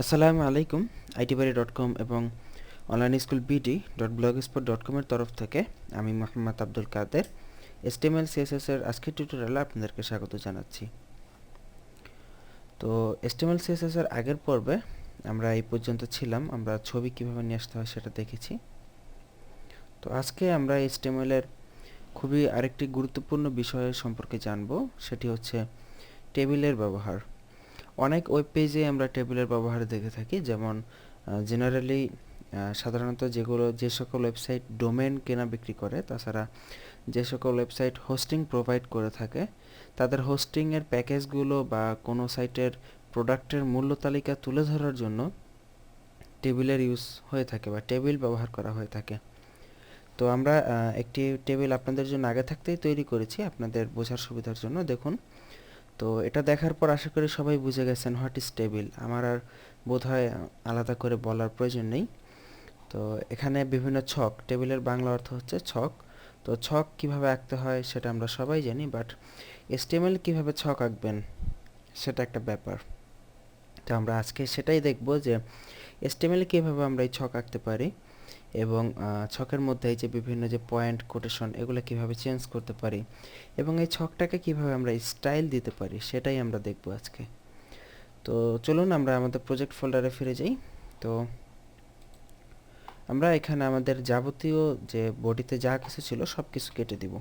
আসসালামু আলাইকুম, ITbari dot com এবং online school BD dot blogspot dot কমের তরফ থেকে আমি মোহাম্মদ আব্দুল কাদের এসটিএমএল সিএসএস এর আজকের টিউটোরিয়ালে আপনাদেরকে স্বাগত জানাচ্ছি। তো এসটিএমএল সিএসএস এর আগের পর্বে আমরা এই পর্যন্ত ছিলাম, আমরা ছবি কীভাবে নিয়ে আসতে হয় সেটা দেখেছি। তো আজকে আমরা এসটিএমএল এর খুবই আরেকটি গুরুত্বপূর্ণ বিষয় সম্পর্কে জানব, সেটি হচ্ছে টেবিলের ব্যবহার। অনেক ওয়েব পেজে আমরা টেবিলের ব্যবহার দেখে থাকি, যেমন জেনারেলি সাধারণত যেগুলো, যে সকল ওয়েবসাইট ডোমেন কেনা বিক্রি করে, তাছাড়া যে সকল ওয়েবসাইট হোস্টিং প্রোভাইড করে থাকে, তাদের হোস্টিংয়ের প্যাকেজগুলো বা কোনো সাইটের প্রোডাক্টের মূল্য তালিকা তুলে ধরার জন্য টেবিলের ইউজ হয়ে থাকে বা টেবিল ব্যবহার করা হয়ে থাকে। তো আমরা একটি টেবিল আপনাদের জন্য আগে থাকতেই তৈরি করেছি, আপনাদের বোঝার সুবিধার জন্য। দেখুন তো এটা দেখার পর আশা করি সবাই বুঝে গেছেন হোয়াট ইজ টেবিল আমার আর বোধ হয় আলাদা করে বলার প্রয়োজন নেই। তো এখানে বিভিন্ন ছক টেবিলের বাংলা অর্থ হচ্ছে ছক। তো ছক কীভাবে আঁকতে হয় সেটা আমরা সবাই জানি বাট এসটিএমএল কীভাবে ছক আঁকবেন সেটা একটা ব্যাপার। তো আমরা আজকে সেটাই দেখব যে এসটিএমএল কীভাবে আমরা এই ছক আঁকতে পারি। এবং ছকের মধ্যে এই যে বিভিন্ন যে পয়েন্ট কোটেশন এগুলো কীভাবে চেঞ্জ করতে পারি এবং এই ছকটাকে কীভাবে আমরা স্টাইল দিতে পারি সেটাই আমরা দেখব আজকে। তো চলুন আমরা আমাদের প্রজেক্ট ফোল্ডারে ফিরে যাই। তো আমরা এখানে আমাদের যাবতীয় যে বডিতে যা কিছু ছিল সব কিছু কেটে দিব।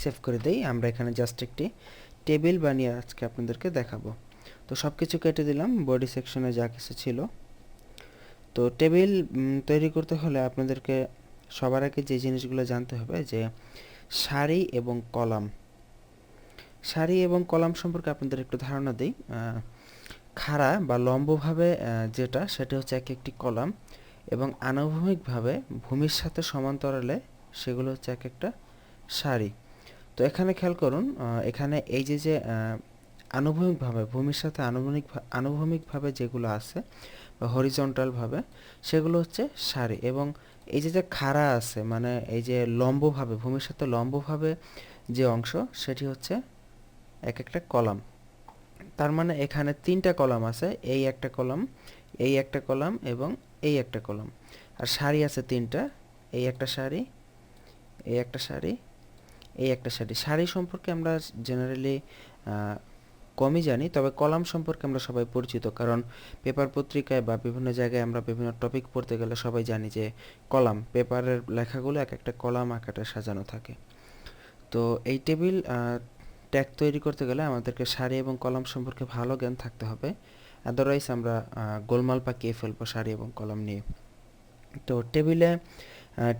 সেভ করে দেই, আমরা এখানে জাস্ট একটি টেবিল বানিয়ে আজকে আপনাদেরকে দেখাবো। তো সব কিছু কেটে দিলাম বডি সেকশনে যা কিছু ছিল তো টেবিল তৈরি করতে হলে আপনাদেরকে সবার আগে যে জিনিসগুলো জানতে হবে যে সারি এবং কলাম। সারি এবং কলাম সম্পর্কে আপনাদের একটু ধারণা দিই। খাড়া বা লম্বভাবে যেটা, সেটা হচ্ছে এক একটি কলাম এবং আনুভূমিকভাবে ভূমির সাথে সমান্তরালে সেগুলো হচ্ছে এক একটা সারি তো এখানে খেয়াল করুন এখানে এই যে যে আনুভূমিকভাবে, ভূমির সাথে আনুভূমিক, আনুভূমিকভাবে যেগুলো আছে হরিজন্টালভাবে সেগুলো হচ্ছে সারি এবং এই যে যে খাড়া আছে মানে এই যে লম্বভাবে, ভূমির সাথে লম্বভাবে যে অংশ, সেটি হচ্ছে এক একটা কলাম। তার মানে এখানে তিনটা কলাম আছে, এই একটা কলাম, এই একটা কলাম এবং এই একটা কলাম। আর সারি আছে তিনটা, এই একটা সারি, এই একটা সারি, এই একটা সারি। সারি সম্পর্কে আমরা জেনারেলি কমই জানি, তবে কলাম সম্পর্কে আমরা সবাই পরিচিত, কারণ পেপার পত্রিকায় বা বিভিন্ন জায়গায় আমরা বিভিন্ন টপিক পড়তে গেলে সবাই জানি যে কলাম, পেপারের লেখাগুলো এক একটা কলাম আকারে সাজানো থাকে। তো এই টেবিল ট্যাগ তৈরি করতে গেলে আমাদেরকে সারি এবং কলাম সম্পর্কে ভালো জ্ঞান থাকতে হবে। আদারওয়াইজ আমরা গোলমাল পাকিয়ে ফেলব সারি এবং কলাম নিয়ে। তো টেবিলে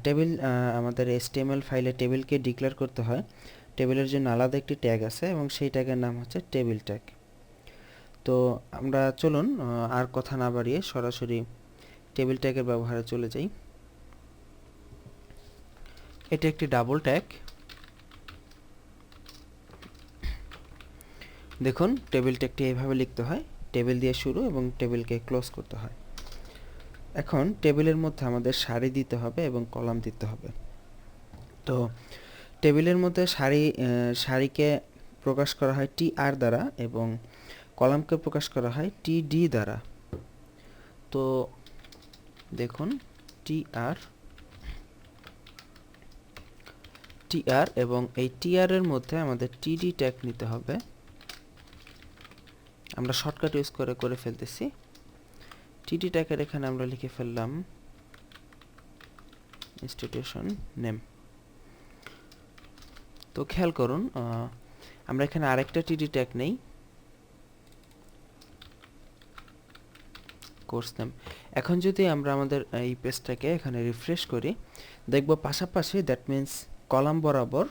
টেবিল আমাদের এসটিএমএল ফাইলে টেবিলকে ডিক্লেয়ার করতে হয়। টেবিলের জন্য আলাদা একটি ট্যাগ আছে এবং সেই ট্যাগের নাম হচ্ছে টেবিল ট্যাগ তো আমরা চলুন আর কথা না বাড়িয়ে সরাসরি টেবিল ট্যাগের ব্যবহারে চলে যাই। এটি একটি ডাবল ট্যাগ দেখুন টেবিল ট্যাগটি এইভাবে লিখতে হয়। টেবিল দিয়ে শুরু এবং টেবিলকে ক্লোজ করতে হয়। এখন টেবিলের মধ্যে আমাদের সারি দিতে হবে এবং কলাম দিতে হবে। তো টেবিলের মধ্যে সারি সারিকে প্রকাশ করা হয় টি আর দ্বারা এবং কলামকে প্রকাশ করা হয় টি ডি দ্বারা। তো দেখুন, টি আর টি আর এবং এই টি আর এর মধ্যে আমাদের টি ডি ট্যাগ নিতে হবে। আমরা শর্টকাট ইউজ করে করে ফেলতেছি। টিডি ট্যাগের এখানে আমরা লিখে ফেললাম ইনস্টিটিউশন নেম। তো খেয়াল করুন আমরা এখানে আরেকটা টিডি ট্যাগ নেই। কোর্স নেম এখন যদি আমরা আমাদের এই পেজটাকে এখানে রিফ্রেশ করি, দেখব পাশাপাশি দ্যাট মিন্স কলাম বরাবর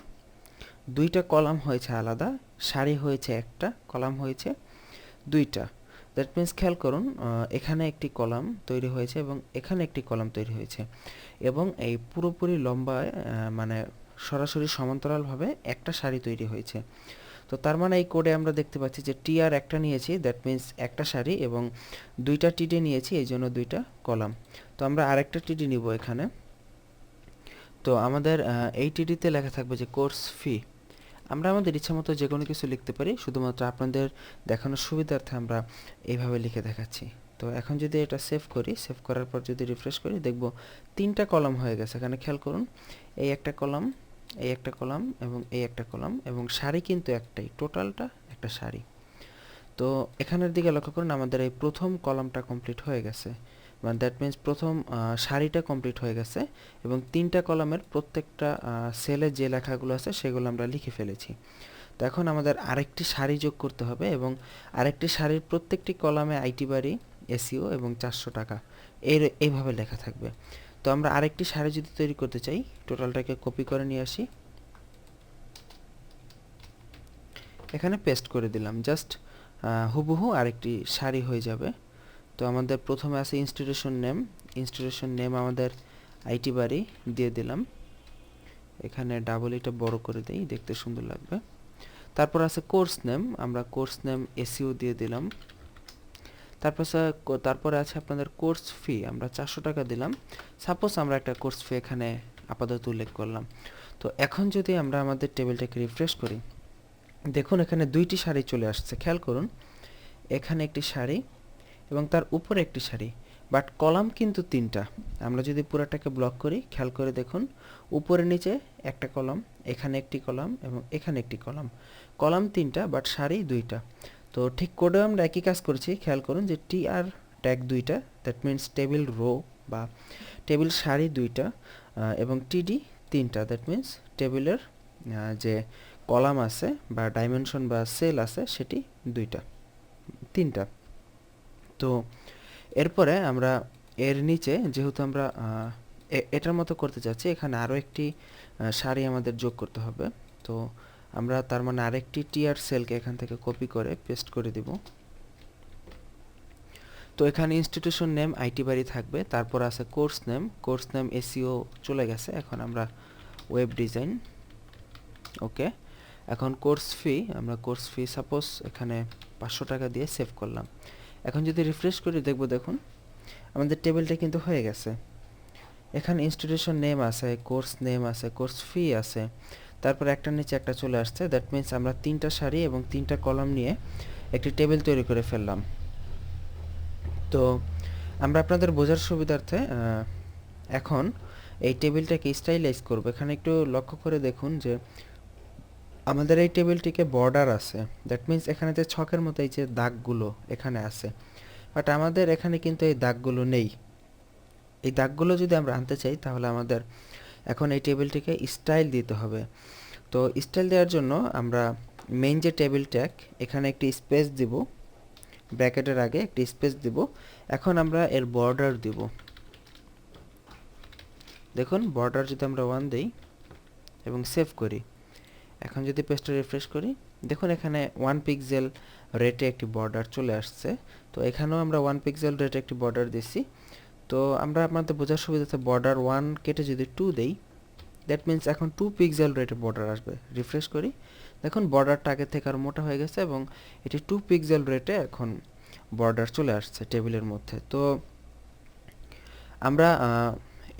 দুইটা কলাম হয়েছে আলাদা, সারি হয়েছে একটা, কলাম হয়েছে দুইটা। দ্যাট মিন্স খেয়াল করুন এখানে একটি কলাম তৈরি হয়েছে এবং এখানে একটি কলাম তৈরি হয়েছে। এবং এই পুরোপুরি লম্বায় মানে সরাসরি সমান্তরালভাবে একটা সারি তৈরি হয়েছে। তো তার মানে এই কোডে আমরা দেখতে পাচ্ছি যে টি আর একটা নিয়েছি দ্যাট মিন্স একটা সারি এবং দুইটা টিডি নিয়েছি, এই জন্য দুইটা কলাম। তো আমরা আরেকটা টিডি নিব এখানে। তো আমাদের এই টিডিতে লেখা থাকবে যে কোর্স ফি আমরা আমাদের ইচ্ছামতো যে কোনো কিছু লিখতে পারি, শুধুমাত্র আপনাদের দেখানোর সুবিধার্থে আমরা এইভাবে লিখে দেখাচ্ছি। তো এখন যদি এটা সেভ করি সেভ করার পর যদি রিফ্রেশ করি, দেখব তিনটা কলাম হয়ে গেছে। এখানে খেয়াল করুন, এই একটা কলাম এই একটা কলাম এবং এই একটা কলাম এবং শাড়ি কিন্তু একটাই, টোটালটা একটা শাড়ি তো এখানের দিকে লক্ষ্য করুন, আমাদের এই প্রথম কলামটা কমপ্লিট হয়ে গেছে। মানে দ্যাট মিন্স প্রথম শাড়িটা কমপ্লিট হয়ে গেছে এবং তিনটা কলামের প্রত্যেকটা সেলে যে লেখাগুলো আছে সেগুলো আমরা লিখে ফেলেছি। তো এখন আমাদের আরেকটি শাড়ি যোগ করতে হবে এবং আরেকটি শাড়ির প্রত্যেকটি কলামে আইটি বাড়ি এসিও এবং চারশো টাকা। এর এইভাবে লেখা থাকবে। তো আমরা আরেকটি শাড়ি যদি তৈরি করতে চাই, টোটালটাকে কপি করে নিয়ে আসি। এখানে পেস্ট করে দিলাম জাস্ট হুবহু আরেকটি শাড়ি হয়ে যাবে। তো আমাদের প্রথমে আছে ইনস্টিটিউশন নেম ইনস্টিটিউশন নেম আমাদের আইটি বাড়ি দিয়ে দিলাম। এখানে ডাবল এটা বড় করে দেই, দেখতে সুন্দর লাগবে। তারপর আছে কোর্স নেম আমরা কোর্স নেম এসিও দিয়ে দিলাম। তারপর তারপরে আছে আপনাদের কোর্স ফি আমরা চারশো টাকা দিলাম। সাপোজ আমরা একটা কোর্স ফি এখানে আপাতত উল্লেখ করলাম। তো এখন যদি আমরা আমাদের টেবিলটাকে রিফ্রেশ করি, দেখুন এখানে দুইটি শাড়ি চলে আসছে, খেয়াল করুন। এখানে একটি শাড়ি এবং তার উপরে একটি শাড়ি বাট কলাম কিন্তু তিনটা। আমরা যদি পুরাটাকে ব্লক করি, খেয়াল করে দেখুন, উপরে নিচে একটা কলাম, এখানে একটি কলাম এবং এখানে একটি কলাম। কলাম তিনটা বাট শাড়ি দুইটা। তো ঠিক কোডেও আমরা একই কাজ করেছি, খেয়াল করুন যে টি আর ট্যাগ দুইটা দ্যাট মিন্স টেবিল রো বা টেবিল শাড়ি দুইটা এবং টিডি তিনটা দ্যাট মিন্স টেবিলের যে কলাম আছে বা ডাইমেনশন বা সেল আছে, সেটি দুইটা, তিনটা। তো এরপরে আমরা এর নিচে যেহেতু আমরা এটার মতো করতে চাচ্ছি, এখানে আরও একটি শাড়ি আমাদের যোগ করতে হবে। তো আমরা তার মানে আরেকটি টিআর সেলকে এখান থেকে কপি করে পেস্ট করে দিব। তো এখানে ইনস্টিটিউশন নেম আইটি বাড়ি থাকবে, তারপর আছে course name course name SEO চলে গেছে, এখন আমরা ওয়েব ডিজাইন ওকে এখন কোর্স ফি আমরা কোর্স ফি সাপোজ এখানে পাঁচশো টাকা দিয়ে সেভ করলাম। এখন যদি রিফ্রেশ করি দেখব, দেখুন, আমাদের টেবিলটা কিন্তু হয়ে গেছে। এখানে ইনস্টিটিউশন নেম আছে কোর্স নেম আছে কোর্স ফি আছে। তারপর একটা নিচে একটা চলে আসছে। দ্যাট মিন্স আমরা তিনটা শাড়ি এবং তিনটা কলাম নিয়ে একটি টেবিল তৈরি করে ফেললাম। তো আমরা আপনাদের বোঝার সুবিধার্থে এখন এই টেবিলটাকে স্টাইলাইজ করব। এখানে একটু লক্ষ্য করে দেখুন যে আমাদের এই টেবিলটিকে বর্ডার আছে। দ্যাট মিন্স এখানে যে ছকের মতো এই যে দাগগুলো এখানে আছে। বাট আমাদের এখানে কিন্তু এই দাগগুলো নেই। এই দাগগুলো যদি আমরা আনতে চাই, তাহলে আমাদের এখন এই টেবিলটিকে স্টাইল দিতে হবে। তো স্টাইল দেওয়ার জন্য আমরা মেইন যে টেবিল ট্যাগ এখানে একটি স্পেস দিব। ব্র্যাকেটের আগে একটি স্পেস দিব। এখন আমরা এর বর্ডার দিব। দেখুন বর্ডার যদি আমরা ওয়ান দিই এবং সেভ করি, এখন যদি পেজটা রিফ্রেশ করি, দেখুন এখানে ওয়ান পিক্সেল রেটে একটি বর্ডার চলে আসছে। তো এখানেও আমরা ওয়ান পিক্সেল রেটে একটি বর্ডার দিছি। তো আমরা আপনাদের বোঝার সুবিধাতে বর্ডার ওয়ান কেটে যদি টু দেই দ্যাট মিন্স এখন টু পিক্সেল রেটে বর্ডার আসবে। রিফ্রেশ করি। দেখুন বর্ডারটা আগে থেকে আর মোটা হয়ে গেছে এবং এটি টু পিক্সেল রেটে এখন বর্ডার চলে আসছে টেবিলের মধ্যে। তো আমরা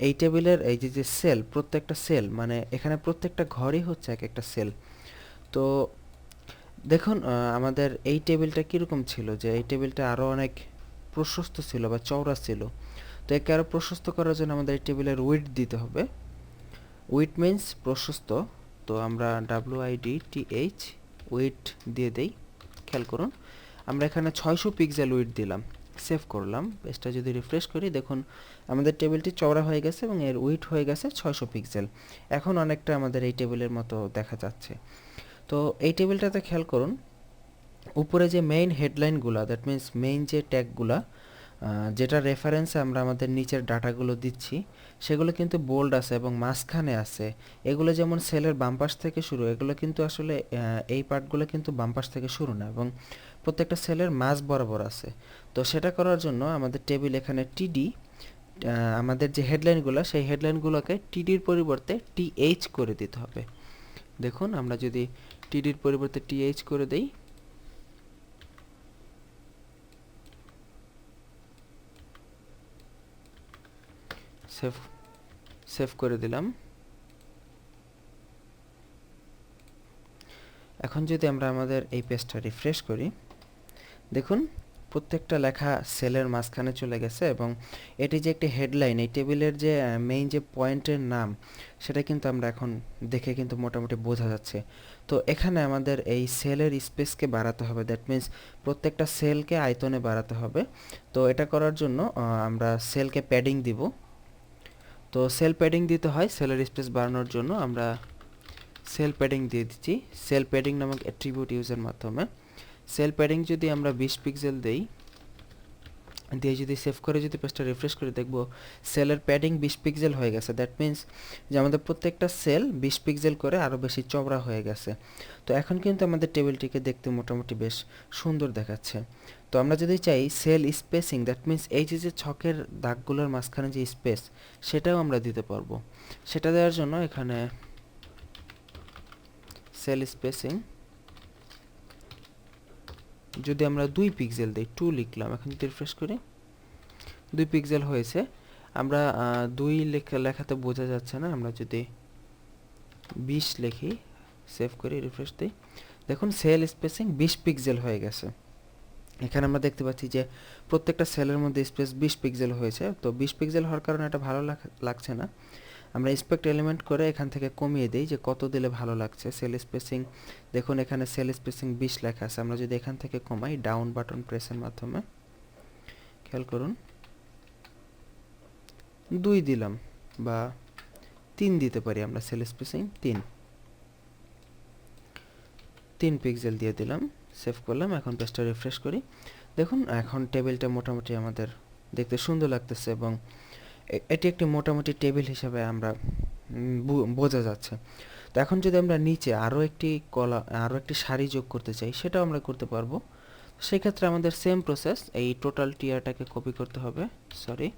এই টেবিলের এই যে যে সেল প্রত্যেকটা সেল মানে এখানে প্রত্যেকটা ঘরই হচ্ছে এক একটা সেল তো দেখুন আমাদের এই টেবিলটা কীরকম ছিল যে, এই টেবিলটা আরও অনেক প্রশস্ত ছিল বা চওড়া ছিল। তো একে আরও প্রশস্ত করার জন্য আমাদের এই টেবিলের উইট দিতে হবে। উইট মিন্স প্রশস্ত, তো আমরা W I D T H width দিয়ে দেই, খেয়াল করুন। আমরা এখানে ছয়শো পিক্সেল উইট দিলাম সেভ করলাম। পেজটা যদি রিফ্রেশ করি, দেখুন আমাদের টেবিলটি চওড়া হয়ে গেছে এবং এর উইট হয়ে গেছে ছয়শো পিক্সেল এখন অনেকটা আমাদের এই টেবিলের মতো দেখা যাচ্ছে। তো এই টেবিলটাতে খেয়াল করুন, উপরে যে মেইন হেডলাইনগুলো দ্যাট মিন্স মেইন যে ট্যাগগুলা যেটা রেফারেন্সে আমরা আমাদের নিচের ডাটাগুলো দিচ্ছি, সেগুলো কিন্তু বোল্ড আছে এবং মাঝখানে আছে। এগুলো যেমন সেলের বামপাশ থেকে শুরু, এগুলো কিন্তু আসলে এই পার্টগুলো কিন্তু বামপাশ থেকে শুরু না এবং প্রত্যেকটা সেলের মাঝ বরাবর আছে। তো সেটা করার জন্য আমাদের টেবিল এখানে টিডি আমাদের যে হেডলাইনগুলো সেই হেডলাইনগুলোকে টিডির পরিবর্তে টিএইচ করে দিতে হবে। দেখুন, আমরা যদি টিডির পরিবর্তে টিএইচ করে দেই সেভ সেভ করে দিলাম। এখন যদি আমরা আমাদের এই পেজটা রিফ্রেশ করি, দেখুন, প্রত্যেকটা লেখা সেলের মাঝখানে চলে গেছে এবং এটি যে একটি হেডলাইন, এই টেবিলের যে মেইন যে পয়েন্টের নাম, সেটা কিন্তু আমরা এখন দেখে কিন্তু মোটামুটি বোঝা যাচ্ছে। তো এখানে আমাদের এই সেলের স্পেসকে বাড়াতে হবে দ্যাট মিন্স প্রত্যেকটা সেলকে আয়তনে বাড়াতে হবে। তো এটা করার জন্য আমরা সেলকে প্যাডিং দিব। তো সেল প্যাডিং দিতে হয় সেলের স্পেস বাড়ানোর জন্য আমরা সেল প্যাডিং দিয়ে দিচ্ছি। সেল প্যাডিং নামক অ্যাট্রিবিউট ইউজের মাধ্যমে। সেল প্যাডিং যদি আমরা বিশ পিক্সেল দেই দিয়ে যদি সেভ করে যদি পেজটা রিফ্রেশ করে দেখব সেলের প্যাডিং বিশ পিক্সেল হয়ে গেছে। দ্যাট মিন্স যে আমাদের প্রত্যেকটা সেল বিশ পিক্সেল করে আরও বেশি চওড়া হয়ে গেছে। তো এখন কিন্তু আমাদের টেবিলটিকে দেখতে মোটামুটি বেশ সুন্দর দেখাচ্ছে। তো আমরা যদি চাই সেল স্পেসিং দ্যাট মিন্স এই যে যে ছকের দাগগুলোর মাঝখানে যে স্পেস সেটাও আমরা দিতে পারব। সেটা দেওয়ার জন্য এখানে সেল স্পেসিং যদি আমরা দুই পিক্সেল দিই টু লিখলাম, এখন যদি রিফ্রেশ করি, দুই পিক্সেল হয়েছে। আমরা দুই লেখা, লেখাতে বোঝা যাচ্ছে না, আমরা যদি বিশ লিখি সেভ করি রিফ্রেশ দিই। দেখুন সেল স্পেসিং বিশ পিক্সেল হয়ে গেছে। এখানে আমরা দেখতে পাচ্ছি যে প্রত্যেকটা সেলের মধ্যে স্পেস বিশ পিক্সেল হয়েছে। তো বিশ পিক্সেল হওয়ার কারণে এটা ভালো লাগছে না। আমরা ইন্সপেক্ট এলিমেন্ট করে এখান থেকে কমিয়ে দিই যে কত দিলে ভালো লাগছে। সেল স্পেসিং দেখুন এখানে সেল স্পেসিং বিশ লেখা আছে। আমরা যদি এখান থেকে কমাই ডাউন বাটন প্রেসের মাধ্যমে, খেয়াল করুন, দুই দিলাম বা তিন দিতে পারি আমরা সেল স্পেসিং তিন। তিন পিক্সেল দিয়ে দিলাম সেভ করলাম, এখন পেজটা রিফ্রেশ করি। দেখুন, এখন টেবিলটা মোটামুটি আমাদের দেখতে সুন্দর লাগতেছে এবং এটি একটি মোটামুটি টেবিল হিসাবে আমরা বোঝা যাচ্ছে। তো এখন যদি আমরা নিচে আরও একটি কলা, আরও একটি শাড়ি যোগ করতে চাই, সেটাও আমরা করতে পারব। সেক্ষেত্রে আমাদের সেম প্রসেস এই টোটাল টিয়ারটাকে কপি করতে হবে সরি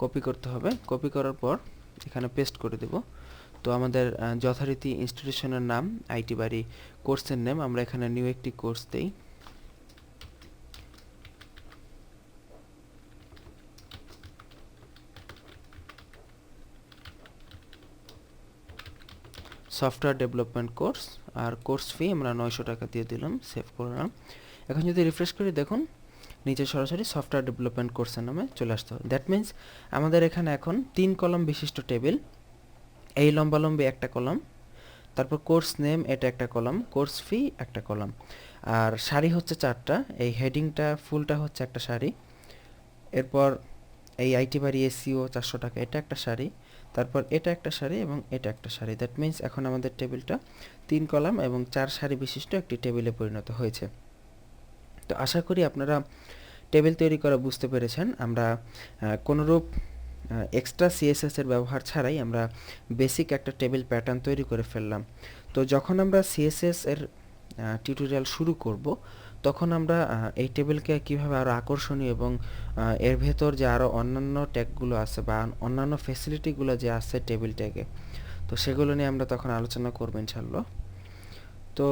কপি করতে হবে। কপি করার পর এখানে পেস্ট করে দেব। তো আমাদের যথারীতি ইনস্টিটিউশনের নাম আইটি বাড়ি কোর্সের নেম আমরা এখানে নিউ একটি কোর্স দেই। সফটওয়্যার ডেভেলপমেন্ট কোর্স আর কোর্স ফি আমরা নয়শো টাকা দিয়ে দিলাম সেভ করলাম। এখন যদি রিফ্রেশ করি, দেখুন, নিচে সরাসরি সফটওয়্যার ডেভেলপমেন্ট কোর্সের নামে চলে আসতে দ্যাট মিন্স আমাদের এখানে এখন তিন কলম বিশিষ্ট টেবিল, এই লম্বালম্বি একটা কলম, তারপর কোর্স নেম এটা একটা কলম কোর্স ফি একটা কলম। আর শাড়ি হচ্ছে চারটা, এই হেডিংটা ফুলটা হচ্ছে একটা শাড়ি এরপর এই আইটি বাড়ি এসিও চারশো টাকা, এটা একটা শাড়ি তারপর এটা একটা শাড়ি এবং এটা একটা শাড়ি দ্যাট মিন্স এখন আমাদের টেবিলটা তিন কলাম এবং চার শাড়ি বিশিষ্ট একটি টেবিলে পরিণত হয়েছে। তো আশা করি আপনারা টেবিল তৈরি করা বুঝতে পেরেছেন। আমরা কোনোরূপ এক্সট্রা সিএসএস এর ব্যবহার ছাড়াই আমরা বেসিক একটা টেবিল প্যাটার্ন তৈরি করে ফেললাম। তো যখন আমরা সিএসএস এর টিউটোরিয়াল শুরু করব তখন আমরা এই টেবিলকে কীভাবে আরও আকর্ষণীয় এবং এর ভেতর যে আরও অন্যান্য ট্যাগগুলো আছে বা অন্যান্য ফেসিলিটিগুলো যে আছে টেবিল ট্যাগে, তো সেগুলো নিয়ে আমরা তখন আলোচনা করব ইনশাল্লাহ তো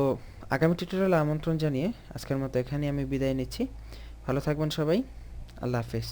আগামী টিউটোরিয়ালে আমন্ত্রণ জানিয়ে আজকের মতো এখানেই আমি বিদায় নিচ্ছি। ভালো থাকবেন সবাই। আল্লাহ হাফিজ।